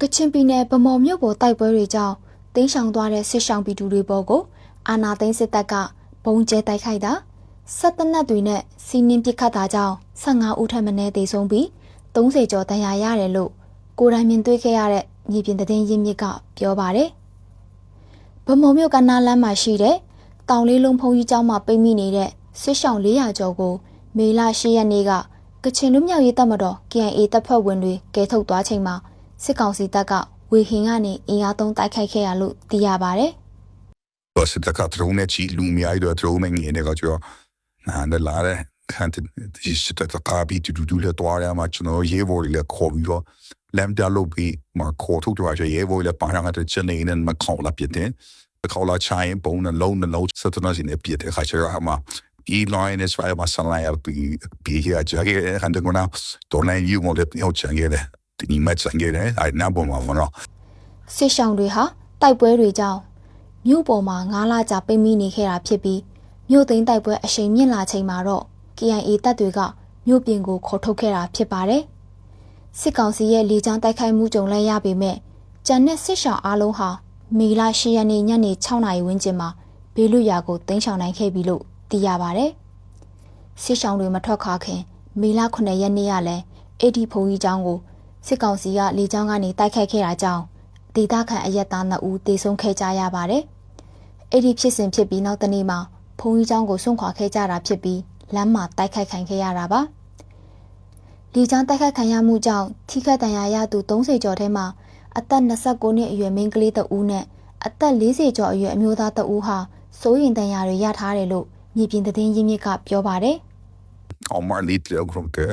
ကချင်ပြည်နယ်ဗမော်မြို့ပေါ်တိုက်ပွဲတွေကြောင့်တင်းရှောင်သွားတဲ့စစ်ရှောင်ပြည်သူတွေပေါ်ကိုအာနာသိန်းစစ်တပ်ကဘုံကျဲတိုက်ခိုက်တာဆက်တနက်တွေနဲ့စီးနင်းပစ်ခတ်တာကြောင့်15ဦးထပ်မံတေဆုံးပြီး30ကျော်ဒဏ်ရာရတယ်လို့ကိုယ်တိုင်မြင်တွေ့ခဲ့ရတဲ့မြေပြင်သတင်းရင်းမြစ်ကပြောပါတယ်ဗမော်မြို့ကနားလမ်းမှာရှိတဲ့တောင်လေးလုံးဖုံကြီးကျောင်းမှာပိတ်မိနေတဲ့စစ်ရှောင်400ကျော်ကိုမေလ10ရက်နေ့ကကချင်လူမျိုးရေးတပ်မတော် KNA တပ်ဖွဲ့ဝင်တွေကဲထုတ်သွားချိန်မှာ စစ်ကောင်စီတပ်ကဝေဟင်ကနေအင်အားသုံးတိုက်ခိုက်ခဲ့ရလို့သိရပါတယ် Was het dat gaat er net zien, loem jij door het roaming in dat je na de lade kan het is dat dat kabi te doen het waar ja maar je je wordt le kom je lem daar loop je maar kort ook waar je je wordt le paar aan het zijn en maar kan la pieten de kan la chai en bone en loon en lood zitten als in de pieten ga je maar die line is waar maar san la die die hier je gaan de nou door naar je moet het heel change de die met zijn gele hij nou bom van nou စစ်ရှောင်တွေဟာတိုက်ပွဲတွေကြောင့်မြို့ပေါ်မှာ9လကြာပိတ်မိနေခဲ့တာဖြစ်ပြီးမြို့သိမ်းတိုက်ပွဲအရှိန်မြင့်လာချိန်မှာတော့ KIA တပ်တွေကမြို့ပြင်ကိုခေါ်ထုတ်ခဲ့တာဖြစ်ပါတယ်စစ်ကောင်စီရဲ့လေကြောင်းတိုက်ခိုက်မှုကြုံလဲရပေမဲ့ကြံတဲ့စစ်ရှောင်အားလုံးဟာမေလ10ရက်နေ့ညနေ6နာရီဝန်းကျင်မှာဘေးလွတ်ရာကိုတင်းချောင်နိုင်ခဲ့ပြီလို့သိရပါတယ်စစ်ရှောင်တွေမထွက်ခွာခင်မေလ9ရက်နေ့ကလည်းအေဒီဖုန်ကြီးကျောင်းကို စစ်ကောင်စီကလေကြောင်းကနေတိုက်ခိုက်ခဲ့တာကြောင့်ဒေသခံအရက်သား2ဦးသေဆုံးခဲ့ကြရပါတယ်။အဲ့ဒီဖြစ်စဉ်ဖြစ်ပြီးနောက်တနေ့မှာဘုံကြီးကျောင်းကိုဆွန့်ခွာခဲ့ကြတာဖြစ်ပြီးလမ်းမှာတိုက်ခိုက်ခံခဲ့ရတာပါ။လေကြောင်းတိုက်ခိုက်ခံရမှုကြောင့်ထိခိုက်ဒဏ်ရာရသူ30ကျော်ထဲမှာအသက်29နှစ်အရွယ်မိန်းကလေးတဦးနဲ့အသက်40ကျော်အရွယ်အမျိုးသားတဦးဟာစိုးရင်ဒဏ်ရာတွေရထားတယ်လို့မြေပြင်သတင်းရင်းမြစ်ကပြောပါတယ်။ Omar little grunke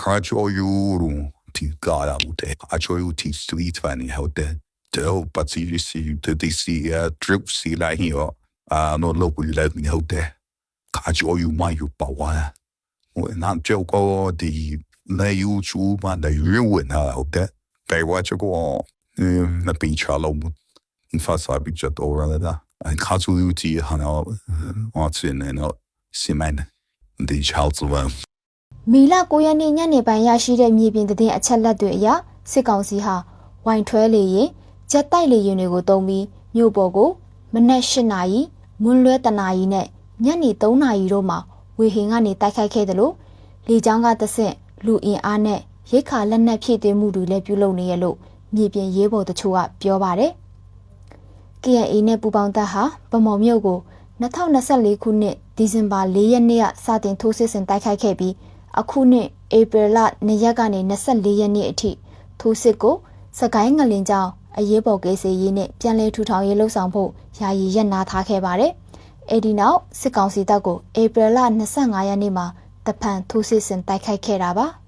kaç oyuru de kajo yuru ti gara mute ajo yu ti street van ni hote de but si si de de si trip si la hiyo a no lo pu la ni hote kajo yu ma yu pa wa o na jo ko di na yu chu ma da yu wen ha hote bei wa jo ko na bi cha lo mu in fa sa bi cha do ra da an kajo yu ti ha na wa tsin na si man the child of မီလ9ရက်နေ့ညနေပိုင်းရရှိတဲ့မြေပြင်သတင်းအချက်လက်တွေအရစစ်ကောင်စီဟာဝိုင်ထွဲလေရင်ဂျက်တိုက်လေရင်တွေကိုတုံးပြီးမြို့ပေါ်ကိုမနက်၈နာရီမွန်းလွဲတနာရီနဲ့ညနေ3နာရီတို့မှာဝေဟင်ကနေတိုက်ခိုက်ခဲ့တယ်လို့လေကြောင်းကတဆင့်လူအင်အားနဲ့ရိတ်ခါလက်နက်ဖြည့်တင်းမှုတွေလည်းပြုလုပ်နေရလို့မြေပြင်ရေးပေါ်တချို့ကပြောပါတယ် KNA နဲ့ပူပေါင်းတပ်ဟာဗမော်မြို့ကို2024ခုနှစ်ဒီဇင်ဘာ4ရက်နေ့ကစတင်ထိုးစစ်ဆင်တိုက်ခိုက်ခဲ့ပြီး အခုနှစ်ဧပြီလ2ရက်ကနေ24ရက်နေ့အထိထိုးစစ်ကိုစကိုင်းငလင်ကြောင်အရေးပေါ်ကိစ္စရေးနဲ့ပြန်လည်ထူထောင်ရေးလှုပ်ဆောင်ဖို့ယာယီရပ်နာထားခဲ့ပါတယ်။အဲဒီနောက်စစ်ကောင်စီတပ်ကိုဧပြီလ25ရက်နေ့မှာတဖန်ထိုးစစ်ဆင်တိုက်ခိုက်ခဲ့တာပါ။